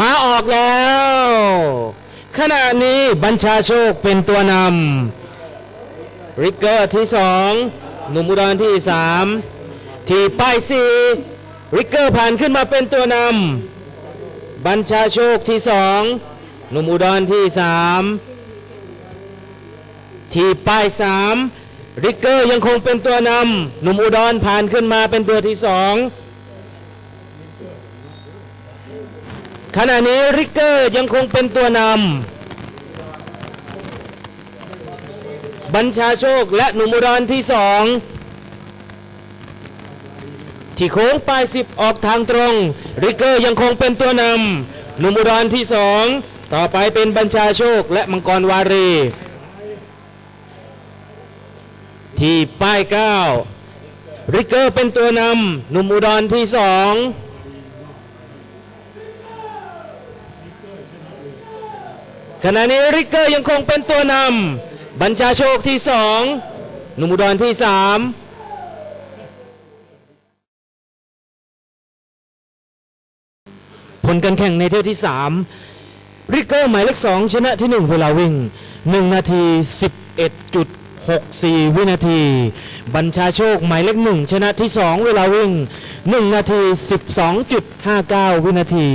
มาออกแล้ว ขณะนี้บัญชาโชคเป็นตัวนำริกเกอร์ที่สองหนุ่มอุดรที่สามทีป้ายสี่ริกเกอร์ผ่านขึ้นมาเป็นตัวนำบัญชาโชคที่สองหนุ่มอุดรที่สามทีป้ายสามริกเกอร์ยังคงเป็นตัวนำหนุ่มอุดรผ่านขึ้นมาเป็นตัวที่สอง ขณะนี้ริกเกอร์ยังคงเป็นตัวนำบัญชาโชคและหนุ่มอุดรที่สองที่โค้งปลายสิบออกทางตรง ริกเกอร์ยังคงเป็นตัวนำหนุ่มอุดรที่สองต่อไปเป็นบัญชาโชคและมังกรวารี ที่ป้ายเก้าริกเกอร์เป็นตัวนำหนุ่มอุดรที่สอง ขณะนี้ริกเกอร์ยังคงเป็นตัวนำบัญชาโชคที่สองหนุ่มุดรที่สามผลการแข่งในเที่ยวที่สามริกเกอร์หมายเลขสองชนะที่หนึ่งเวลาวิ่งหนึ่งนาทีสิบเอ็ดจุดหกสี่วินาที บัญชาโชคหมายเลขหนึ่งชนะที่สองเวลาวิ่งหนึ่งนาทีสิบสองจุดห้าเก้าวินาที